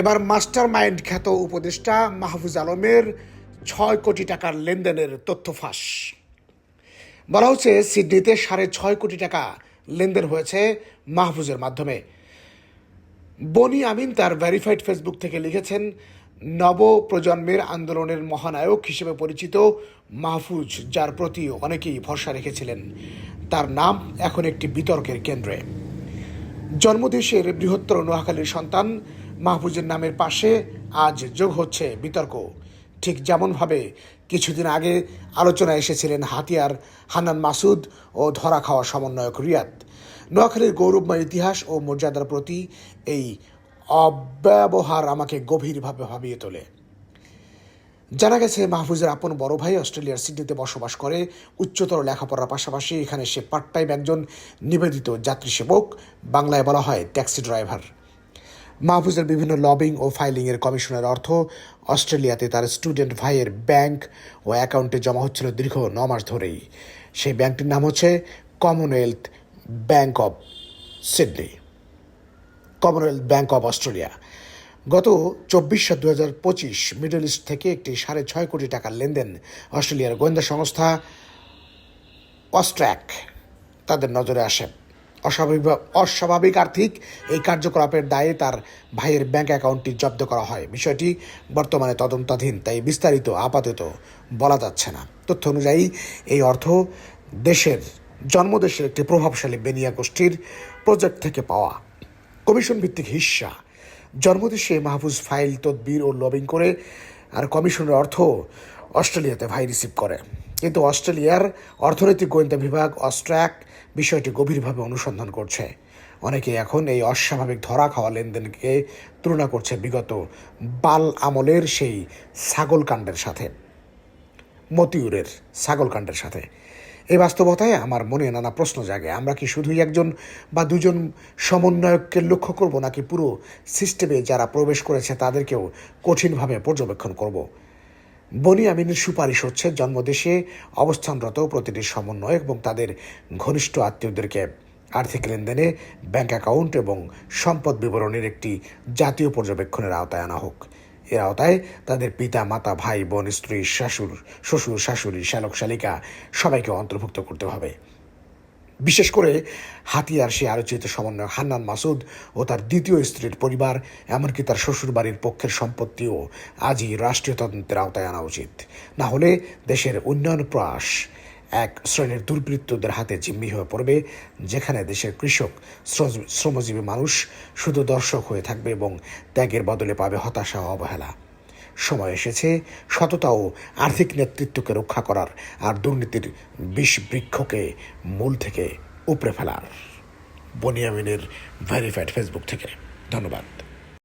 এবার master mind খ্যাত উপদেষ্টা মাহফুজ আলমের ছয় কোটি টাকার লেনদেনের তথ্য ফাঁস। বলা হচ্ছে, সিডনিতে সাড়ে ছয় কোটি টাকা লেনদেন হয়েছে মাহফুজের মাধ্যমে। বনি আমিন তার ভেরিফাইড ফেসবুক থেকে লিখেছেন নব প্রজন্মের আন্দোলনের মহানায়ক হিসেবে পরিচিত মাহফুজ, যার প্রতি অনেকেই ভরসা রেখেছিলেন। তার নাম এখন একটি বিতর্কের কেন্দ্রে। জন্মদেশের বৃহত্তর নোয়াখালীর সন্তান মাহফুজের নামের পাশে আজ যোগ হচ্ছে বিতর্ক। ঠিক যেমনভাবে কিছুদিন আগে আলোচনায় এসেছিলেন হাতিয়ার হানান মাসুদ ও ধরা খাওয়া সমন্বয়ক রিয়াদ। নোয়াখালীর গৌরবময় ইতিহাস ও মর্যাদার প্রতি এই অব্যবহার আমাকে গভীরভাবে ভাবিয়ে তোলে। জানা গেছে, মাহফুজের আপন বড় ভাই অস্ট্রেলিয়ার সিডনিতে বসবাস করে। উচ্চতর লেখাপড়ার পাশাপাশি এখানে সে পার্ট টাইম একজন নিবেদিত যাত্রী সেবক বাংলায় বলা হয় ট্যাক্সি ড্রাইভার। মাহফুজের বিভিন্ন লবিং ও ফাইলিংয়ের কমিশনের অর্থ অস্ট্রেলিয়াতে তার স্টুডেন্ট ভাইয়ের ব্যাংক ও অ্যাকাউন্টে জমা হচ্ছিল দীর্ঘ ন মাস ধরেই। সেই ব্যাংকটির নাম হচ্ছে Commonwealth Bank of Sydney Commonwealth Bank of Australia গত চব্বিশ দু হাজার পঁচিশ মিডল ইস্ট থেকে একটি সাড়ে ছয় কোটি টাকার লেনদেন অস্ট্রেলিয়ার গোয়েন্দা সংস্থা অস্ট্র্যাক তাদের নজরে আসে। অস্বাভাবিক অস্বাভাবিক আর্থিক এই কার্যকলাপের দায়ে তার ভাইয়ের ব্যাংক অ্যাকাউন্টটি জব্দ করা হয়। বিষয়টি বর্তমানে তদন্তাধীন, তাই বিস্তারিত, আপাতত বলা যাচ্ছে না। তথ্য অনুযায়ী, এই অর্থ দেশের, জন্মদেশের একটি প্রভাবশালী বেনিয়া গোষ্ঠীর প্রজেক্ট থেকে পাওয়া। কমিশন ভিত্তিক হিস্সা জন্মদেশে মাহফুজ ফাইল, তদবির ও লবিং করে আর কমিশনের অর্থ অস্ট্রেলিয়াতে ভাই রিসিভ করে। কিন্তু অস্ট্রেলিয়ার অর্থনৈতিক গোয়েন্দা বিভাগ অস্ট্র্যাক বিষয়টি গভীরভাবে অনুসন্ধান করছে। অনেকে এখন এই অস্বাভাবিক ধরা খাওয়া লেনদেনকে তুলনা করছে বিগত বাল আমলের সেই ছাগলকাণ্ডের সাথে, মতিউরের ছাগলকাণ্ডের সাথে। এই বাস্তবতায় আমার মনে নানা প্রশ্ন জাগে। আমরা কি শুধুই একজন বা দুজন সমন্বয়ককে লক্ষ্য করব, নাকি পুরো সিস্টেমে যারা প্রবেশ করেছে তাদেরকেও কঠিনভাবে পর্যবেক্ষণ করব? বনি আমিনের সুপারিশ হচ্ছে, জন্মদেশে অবস্থানরত প্রতিটি সমন্বয়ক এবং তাদের ঘনিষ্ঠ আত্মীয়দেরকে আর্থিক লেনদেনে, ব্যাংক অ্যাকাউন্ট এবং সম্পদ বিবরণের একটি জাতীয় পর্যবেক্ষণের আওতায় আনা হোক। এর আওতায় তাদের পিতা, মাতা, ভাই, বোন, স্ত্রী শাশুর শ্বশুর, শাশুড়ি, শ্যালক, শালিকা সবাইকে অন্তর্ভুক্ত করতে হবে। বিশেষ করে হাতিয়ার সে আলোচিত সমন্বয় হান্নান মাসুদ ও তার দ্বিতীয় স্ত্রীর পরিবার, এমনকি তার শ্বশুরবাড়ির পক্ষের সম্পত্তিও আজই রাষ্ট্রীয় তদন্তের আওতায় আনা উচিত। না হলে দেশের উন্নয়ন প্রয়াস এক শ্রেণির দুর্বৃত্তদের হাতে জিম্মি হয়ে পড়বে, যেখানে দেশের কৃষক শ্রমজীবী মানুষ শুধু দর্শক হয়ে থাকবে এবং ত্যাগের বদলে পাবে হতাশা ও অবহেলা। সময় এসেছে সততা ও আর্থিক নেতৃত্বকে রক্ষা করার, আর দুর্নীতির বিষ বৃক্ষকে মূল থেকে উপড়ে ফেলার। বনিয়ামিনের ভেরিফাইড ফেসবুক থেকে। ধন্যবাদ।